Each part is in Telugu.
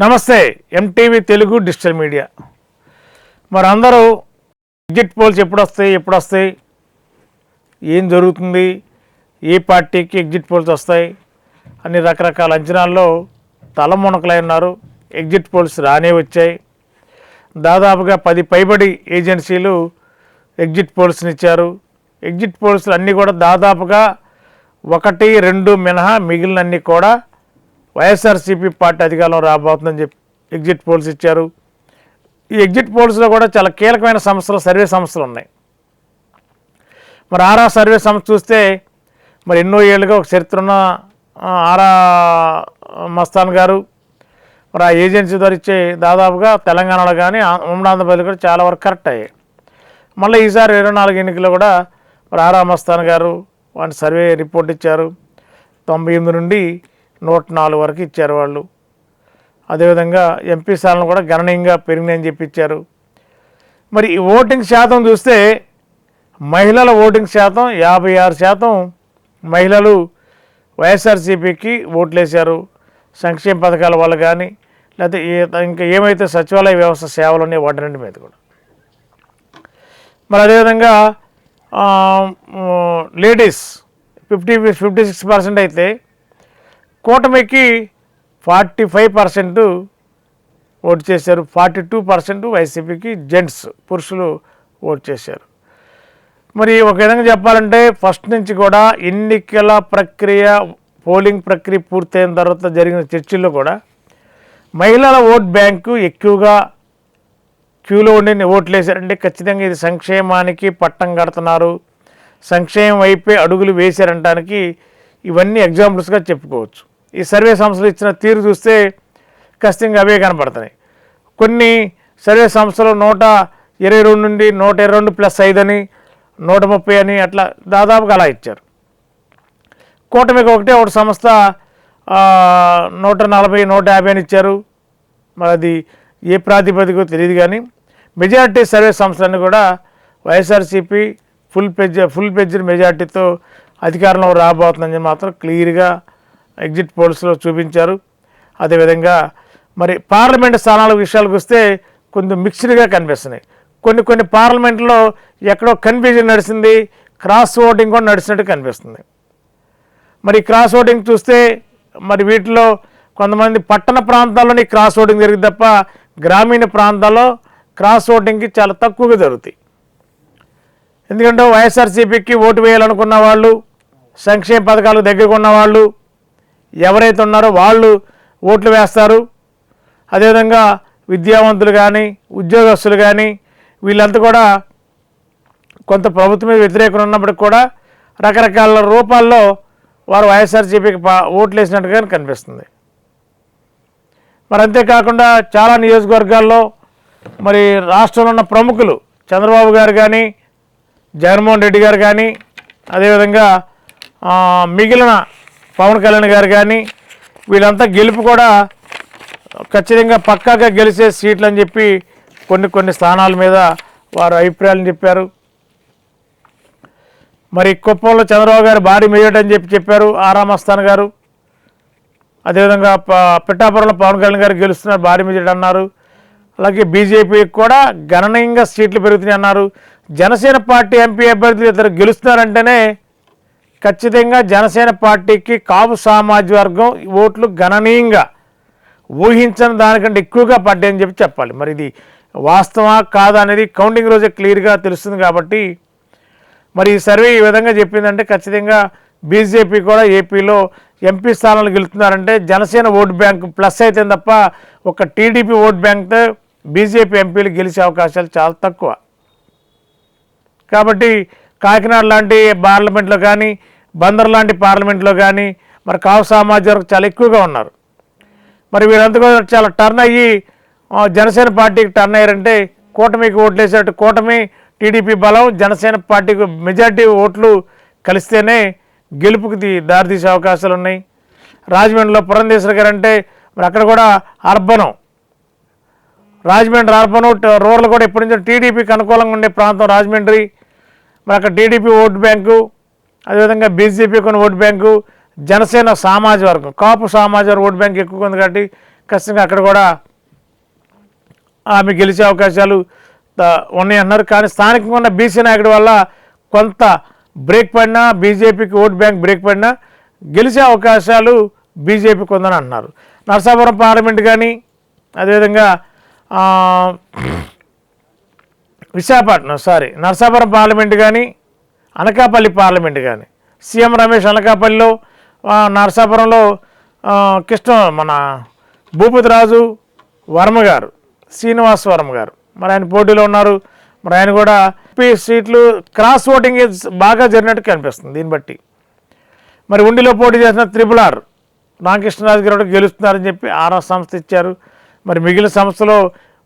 నమస్తే ఎంటీవీ తెలుగు డిజిటల్ మీడియా. మరి అందరూ ఎగ్జిట్ పోల్స్ ఎప్పుడు వస్తాయి ఎప్పుడు వస్తాయి ఏం జరుగుతుంది? ఏ పార్టీకి ఎగ్జిట్ పోల్స్ వస్తాయి? అన్ని రకరకాల అంచనాల్లో తలమునకలై ఉన్నారు. ఎగ్జిట్ పోల్స్ రానే వచ్చాయి. దాదాపుగా పది పైబడి ఏజెన్సీలు ఎగ్జిట్ పోల్స్ని ఇచ్చారు. ఎగ్జిట్ పోల్స్లు అన్నీ కూడా దాదాపుగా ఒకటి రెండు మినహా మిగిలినన్నీ కూడా వైఎస్ఆర్సీపీ పార్టీ అధికారంలో రాబోతుందని చెప్పి ఎగ్జిట్ పోల్స్ ఇచ్చారు. ఈ ఎగ్జిట్ పోల్స్లో కూడా చాలా కీలకమైన సంస్థలు సర్వే సంస్థలు ఉన్నాయి. మరి ఆరా సర్వే సంస్థ చూస్తే మరి ఎన్నో ఏళ్ళుగా ఒక చరిత్ర ఉన్న ఆరా మస్తాన్ గారు మరి ఆ ఏజెన్సీ ద్వారా ఇచ్చే దాదాపుగా తెలంగాణలో కానీ ఉమ్మడి ఆంధ్రప్రదేశ్ కూడా చాలా వరకు కరెక్ట్ అయ్యాయి. మళ్ళీ ఈసారి ఇరవై నాలుగు ఎన్నికల్లో కూడా మరి ఆరా మస్తాన్ గారు వాటి సర్వే రిపోర్ట్ ఇచ్చారు. తొంభై ఎనిమిది నుండి నూట నాలుగు వరకు ఇచ్చారు వాళ్ళు. అదేవిధంగా ఎంపీ స్థానాలు కూడా గణనీయంగా పెరిగినాయని చెప్పి ఇచ్చారు. మరి ఈ ఓటింగ్ శాతం చూస్తే మహిళల ఓటింగ్ శాతం యాభై ఆరు శాతం మహిళలు వైఎస్ఆర్సీపీకి ఓట్లేశారు. సంక్షేమ పథకాల వల్ల కానీ లేకపోతే ఇంకా ఏమైతే సచివాలయ వ్యవస్థ సేవలు ఉన్నాయో వాటి మీద కూడా. మరి అదేవిధంగా ladies fifty fifty six percent అయితే కూటమికి ఫార్టీ ఫైవ్ పర్సెంట్ ఓటు చేశారు ఫార్టీ టూ పర్సెంట్ వైసీపీకి జెంట్స్ పురుషులు ఓటు చేశారు. మరి ఒక విధంగా చెప్పాలంటే ఫస్ట్ నుంచి కూడా ఎన్నికల ప్రక్రియ పోలింగ్ ప్రక్రియ పూర్తయిన తర్వాత జరిగిన చర్చల్లో కూడా మహిళల ఓట్ బ్యాంకు ఎక్కువగా క్యూలో ఉండి ఓట్లు వేశారంటే ఖచ్చితంగా ఇది సంక్షేమానికి పట్టం కడుతున్నారు. సంక్షేమం వైపే అడుగులు వేశారంటానికి ఇవన్నీ ఎగ్జాంపుల్స్గా చెప్పుకోవచ్చు. ఈ సర్వే సంస్థలు ఇచ్చిన తీరు చూస్తే ఖచ్చితంగా అవే కనపడుతున్నాయి. కొన్ని సర్వే సంస్థలు నూట ఇరవై రెండు నుండి నూట ఇరవై రెండు ప్లస్ ఐదు అని నూట ముప్పై అని అట్లా దాదాపుగా అలా ఇచ్చారు. కూటమికి ఒకటే ఒకటి సంస్థ నూట నలభై నూట యాభై అని ఇచ్చారు. మరి అది ఏ ప్రాతిపదికో తెలియదు కానీ మెజారిటీ సర్వే సంస్థలన్నీ కూడా YSRCP full pledge full pledged మెజారిటీతో అధికారంలో రాబోతుందని మాత్రం క్లియర్గా ఎగ్జిట్ పోల్స్లో చూపించారు. అదేవిధంగా మరి పార్లమెంట్ స్థానాల విషయాలకు వస్తే కొంచెం మిక్స్డ్గా కనిపిస్తున్నాయి. కొన్ని కొన్ని పార్లమెంట్లో ఎక్కడో కన్ఫ్యూజన్ నడిచింది క్రాస్ ఓటింగ్ కూడా నడిచినట్టు కనిపిస్తుంది. మరి క్రాస్ ఓటింగ్ చూస్తే మరి వీటిలో కొంతమంది పట్టణ ప్రాంతాల్లోని క్రాస్ ఓటింగ్ జరిగింది తప్ప గ్రామీణ ప్రాంతాల్లో క్రాస్ ఓటింగ్కి చాలా తక్కువగా జరుగుతాయి. ఎందుకంటే వైఎస్ఆర్సీపీకి ఓటు వేయాలనుకున్న వాళ్ళు సంక్షేమ పథకాలకు దగ్గరకు ఉన్న వాళ్ళు ఎవరైతే ఉన్నారో వాళ్ళు ఓట్లు వేస్తారు. అదేవిధంగా విద్యావంతులు కానీ ఉద్యోగస్తులు కానీ వీళ్ళంతా కూడా కొంత ప్రభుత్వం మీద వ్యతిరేకం ఉన్నప్పటికి కూడా రకరకాల రూపాల్లో వారు వైఎస్ఆర్సీపీకి పా ఓట్లు వేసినట్టుగా కనిపిస్తుంది. మరి అంతేకాకుండా చాలా నియోజకవర్గాల్లో మరి రాష్ట్రంలో ఉన్న ప్రముఖులు చంద్రబాబు గారు కానీ జగన్మోహన్ రెడ్డి గారు కానీ అదేవిధంగా మిగిలిన పవన్ కళ్యాణ్ గారు కానీ వీళ్ళంతా గెలుపు కూడా ఖచ్చితంగా పక్కాగా గెలిచే సీట్లు అని చెప్పి కొన్ని కొన్ని స్థానాల మీద వారు అభిప్రాయాలను చెప్పారు. మరి కుప్పంలో చంద్రబాబు గారు భారీ మెజార్టీ అని చెప్పి చెప్పారు ఆరామస్థాన్ గారు. అదేవిధంగా పిఠాపురంలో పవన్ కళ్యాణ్ గారు గెలుస్తున్నారు భారీ మెజార్టీ అన్నారు. అలాగే బీజేపీకి కూడా గణనీయంగా సీట్లు పెరుగుతున్నాయి అన్నారు. జనసేన పార్టీ ఎంపీ అభ్యర్థులు ఇద్దరు గెలుస్తున్నారంటేనే ఖచ్చితంగా జనసేన పార్టీకి కాపు సామాజిక వర్గం ఓట్లు గణనీయంగా ఊహించని దానికంటే ఎక్కువగా పడ్డాయని చెప్పి చెప్పాలి. మరి ఇది వాస్తవా కాదా అనేది కౌంటింగ్ రోజే క్లియర్గా తెలుస్తుంది కాబట్టి మరి ఈ సర్వే ఈ విధంగా చెప్పిందంటే ఖచ్చితంగా బీజేపీ కూడా ఏపీలో ఎంపీ స్థానాలు గెలుస్తున్నారంటే జనసేన ఓట్ బ్యాంక్ ప్లస్ అయితే తప్ప ఒక టీడీపీ ఓట్ బ్యాంక్తో బీజేపీ ఎంపీలు గెలిచే అవకాశాలు చాలా తక్కువ. కాబట్టి కాకినాడ లాంటి పార్లమెంట్లో కానీ బందర్ లాంటి పార్లమెంట్లో కానీ మరి కావు సామాజిక వర్గం చాలా ఎక్కువగా ఉన్నారు. మరి వీళ్ళంతా కూడా చాలా టర్న్ అయ్యి జనసేన పార్టీకి టర్న్ అయ్యారంటే కూటమికి ఓట్లేసేటట్టు కూటమి టీడీపీ బలం జనసేన పార్టీకి మెజార్టీ ఓట్లు కలిస్తేనే గెలుపుకి దారితీసే అవకాశాలు ఉన్నాయి. రాజమండ్రిలో పురంధేశ్వర గారు అంటే మరి అక్కడ కూడా అర్బనం. రాజమండ్రి అర్బనం రూరల్ కూడా ఎప్పటి నుంచో టీడీపీకి అనుకూలంగా ఉండే ప్రాంతం రాజమండ్రి. మరి అక్కడ టీడీపీ ఓటు బ్యాంకు అదేవిధంగా బీజేపీ కొన్ని ఓటు బ్యాంకు జనసేన సామాజిక వర్గం కాపు సామాజిక వర్గం ఓటు బ్యాంక్ ఎక్కువ ఉంది కాబట్టి ఖచ్చితంగా అక్కడ కూడా ఆమె గెలిచే అవకాశాలు ఉన్నాయి అన్నారు కానీ స్థానికంగా ఉన్న బీసీ నాయకుడి వల్ల కొంత బ్రేక్ పడినా బీజేపీకి ఓట్ బ్యాంక్ బ్రేక్ పడినా గెలిచే అవకాశాలు బీజేపీకి ఉందని అంటున్నారు. నరసాపురం పార్లమెంట్ కానీ అదేవిధంగా విశాఖపట్నం సారీ నరసాపురం పార్లమెంట్ కానీ అనకాపల్లి పార్లమెంట్ కానీ సీఎం రమేష్ అనకాపల్లిలో నరసాపురంలో కృష్ణ మన భూపతి రాజు వర్మ గారు శ్రీనివాస్ వర్మ గారు. మరి ఆయన పోటీలో ఉన్నారు. మరి ఆయన కూడా ఎంపీ సీట్లు క్రాస్ ఓటింగ్ బాగా జరిగినట్టు కనిపిస్తుంది దీన్ని బట్టి. మరి ఉండిలో పోటీ చేసిన త్రిపుల్ ఆర్ రామకృష్ణరాజు గారు కూడా గెలుస్తున్నారని చెప్పి ఆరో సంస్థ ఇచ్చారు. మరి మిగిలిన సంస్థలో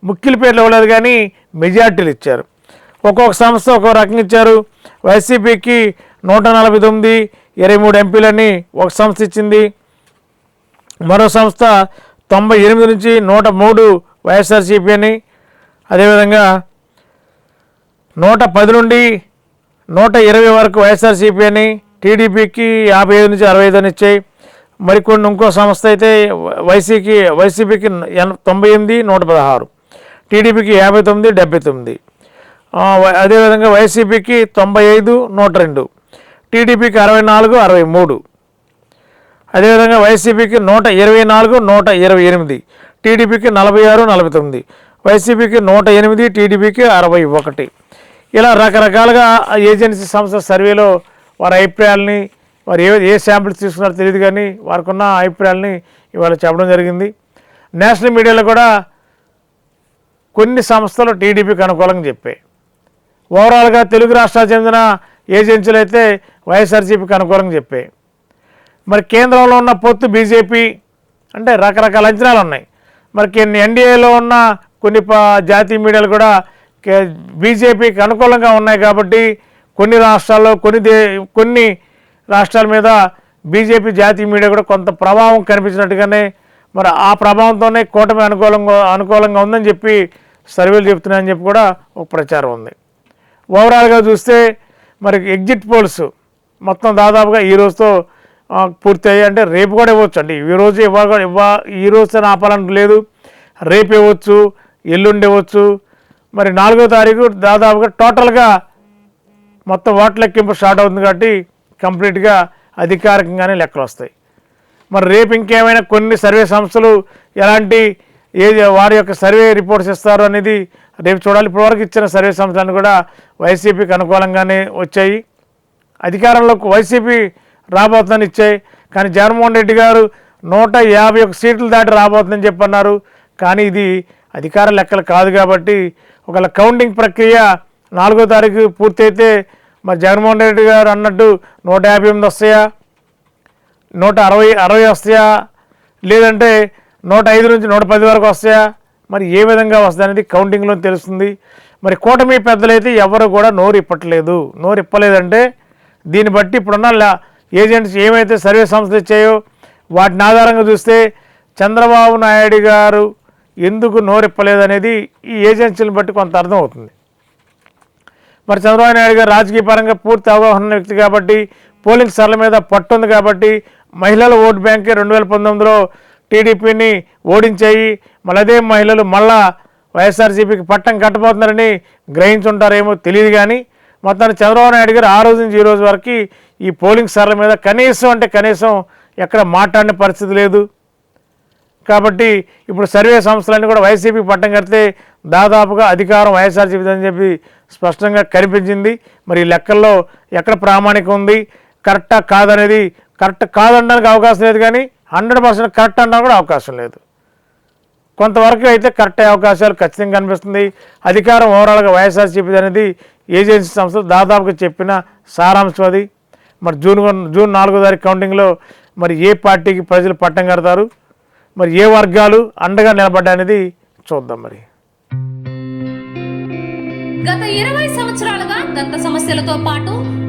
ముఖ్యుల పేర్లు ఇవ్వలేదు కానీ మెజార్టీలు ఇచ్చారు. ఒక్కొక్క సంస్థ ఒక్కొక్క రకంగా ఇచ్చారు. వైసీపీకి నూట నలభై తొమ్మిది ఇరవై మూడు ఎంపీలని ఒక సంస్థ ఇచ్చింది. మరో సంస్థ తొంభై ఎనిమిది నుంచి నూట మూడు వైఎస్ఆర్సీపీ అని. అదేవిధంగా నూట పది నుండి నూట ఇరవై వరకు వైఎస్ఆర్సీపీ అని టీడీపీకి యాభై ఐదు నుంచి అరవై ఐదు అని ఇచ్చాయి. మరికొన్ని ఇంకో సంస్థ అయితే వైసీకి వైసీపీకి ఎన- తొంభై ఎనిమిది నూట పదహారు. టీడీపీకి యాభై తొమ్మిది డెబ్బై తొమ్మిది. అదేవిధంగా వైసీపీకి తొంభై ఐదు నూట రెండు. టీడీపీకి అరవై నాలుగు అరవై మూడు. అదేవిధంగా వైసీపీకి నూట ఇరవై నాలుగు నూట ఇరవై ఎనిమిది. టీడీపీకి నలభై ఆరు నలభై తొమ్మిది. వైసీపీకి నూట ఎనిమిది టీడీపీకి అరవై ఒకటి. ఇలా రకరకాలుగా ఏజెన్సీ సంస్థ సర్వేలో వారి అభిప్రాయాలని వారు ఏ ఏ శాంపిల్స్ తీసుకున్నారో తెలియదు కానీ వారికి ఉన్న అభిప్రాయాలని ఇవాళ చెప్పడం జరిగింది. నేషనల్ మీడియాలో కూడా కొన్ని సంస్థలు టీడీపీకి అనుకూలంగా చెప్పాయి ఓవరాల్గా తెలుగు రాష్ట్రాలు చెందిన ఏజెన్సీలు అయితే వైఎస్ఆర్సీపీకి అనుకూలంగా చెప్పాయి మరి కేంద్రంలో ఉన్న పొత్తు బీజేపీ అంటే రకరకాల అంచనాలు ఉన్నాయి. మరి కొన్ని ఎన్డీఏలో ఉన్న కొన్ని జాతీయ మీడియాలు కూడా బీజేపీకి అనుకూలంగా ఉన్నాయి కాబట్టి కొన్ని రాష్ట్రాల్లో కొన్ని దే కొన్ని రాష్ట్రాల మీద బీజేపీ జాతీయ మీడియా కూడా కొంత ప్రభావం కనిపించినట్టుగానే మరి ఆ ప్రభావంతోనే కూటమి అనుకూలంగా అనుకూలంగా ఉందని చెప్పి సర్వేలు చెప్తున్నాయని చెప్పి కూడా ఒక ప్రచారం ఉంది. ఓవరాల్గా చూస్తే మరి ఎగ్జిట్ పోల్స్ మొత్తం దాదాపుగా ఈ రోజుతో పూర్తి పూర్తయ్యాయి అంటే రేపు కూడా ఇవ్వచ్చు అండి. ఈ రోజు ఇవ్వ ఇవ్వ ఈ రోజు ఆపాలని లేదు. రేపు ఇవ్వచ్చు ఎల్లుండి ఇవ్వచ్చు. మరి నాలుగో తారీఖు దాదాపుగా టోటల్గా మొత్తం ఓట్ల లెక్కింపు స్టార్ట్ అవుతుంది కాబట్టి కంప్లీట్గా అధికారికంగానే లెక్కలు వస్తాయి. మరి రేపు ఇంకేమైనా కొన్ని సర్వే సంస్థలు ఎలాంటి ఏది వారి యొక్క సర్వే రిపోర్ట్స్ ఇస్తారు అనేది రేపు చూడాలి. ఇప్పటివరకు ఇచ్చిన సర్వే సంస్థలన్నీ కూడా వైసీపీకి అనుకూలంగానే వచ్చాయి. అధికారంలోకి వైసీపీ రాబోతుందని ఇచ్చాయి. కానీ జగన్మోహన్ రెడ్డి గారు నూట యాభై ఒక సీట్లు దాటి రాబోతుందని చెప్పన్నారు. కానీ ఇది అధికార లెక్కలు కాదు కాబట్టి ఒకవేళ కౌంటింగ్ ప్రక్రియ నాలుగో తారీఖు పూర్తయితే మరి జగన్మోహన్ రెడ్డి గారు అన్నట్టు నూట యాభై ఎనిమిది వస్తాయా? నూట అరవై అరవై వస్తాయా? లేదంటే నూట ఐదు నుంచి నూట పది వరకు వస్తాయా? మరి ఏ విధంగా వస్తాయి అనేది కౌంటింగ్లో తెలుస్తుంది. మరి కూటమి పెద్దలైతే ఎవరు కూడా నోరు ఇప్పట్లేదు. నోరు ఇప్పలేదంటే దీన్ని బట్టి ఇప్పుడున్న ఏజెంట్స్ ఏమైతే సర్వే సంస్థలు ఇచ్చాయో వాటిని ఆధారంగా చూస్తే చంద్రబాబు నాయుడు గారు ఎందుకు నోరిప్పలేదనేది ఈ ఏజెన్సీలను బట్టి కొంత అర్థం అవుతుంది. మరి చంద్రబాబు నాయుడు గారు రాజకీయ పరంగా పూర్తి అవగాహన వ్యక్తి కాబట్టి పోలింగ్ సర్ల మీద పట్టుంది కాబట్టి మహిళల ఓటు బ్యాంక్ రెండు వేల పంతొమ్మిదిలో టీడీపీని ఓడించాయి. మళ్ళీ అదే మహిళలు మళ్ళా వైఎస్ఆర్సీపీకి పట్టం కట్టబోతున్నారని గ్రహించుంటారేమో తెలియదు కానీ మొత్తాన్ని చంద్రబాబు నాయుడు గారు ఆ రోజు నుంచి ఈ రోజు వరకు ఈ పోలింగ్ సర్ల మీద కనీసం అంటే కనీసం ఎక్కడ మాట్లాడిన పరిస్థితి లేదు. కాబట్టి ఇప్పుడు సర్వే సంస్థలన్నీ కూడా వైసీపీ పట్టం కడితే దాదాపుగా అధికారం వైఎస్ఆర్సీపీ అని చెప్పి స్పష్టంగా కనిపించింది. మరి ఈ లెక్కల్లో ఎక్కడ ప్రామాణికం ఉంది? కరెక్టా కాదనేది కరెక్ట్ కాదనడానికి అవకాశం లేదు కానీ హండ్రెడ్ పర్సెంట్ కరెక్ట్ అన్నా కూడా అవకాశం లేదు. కొంతవరకు అయితే కరెక్ట్ అయ్యే అవకాశాలు ఖచ్చితంగా కనిపిస్తుంది. అధికారం ఓవరాల్గా వైఎస్ఆర్సీపీ అనేది ఏజెన్సీ సంస్థ దాదాపుగా చెప్పిన సారాంశం అది. మరి జూన్ జూన్ నాలుగో తారీఖు కౌంటింగ్లో మరి ఏ పార్టీకి ప్రజలు పట్టం కడతారు? మరి ఏ వర్గాలు అండగా నిలబడ్డాయనేది చూద్దాం మరి. గత ఇరవై సంవత్సరాలుగా దంత సమస్యలతో పాటు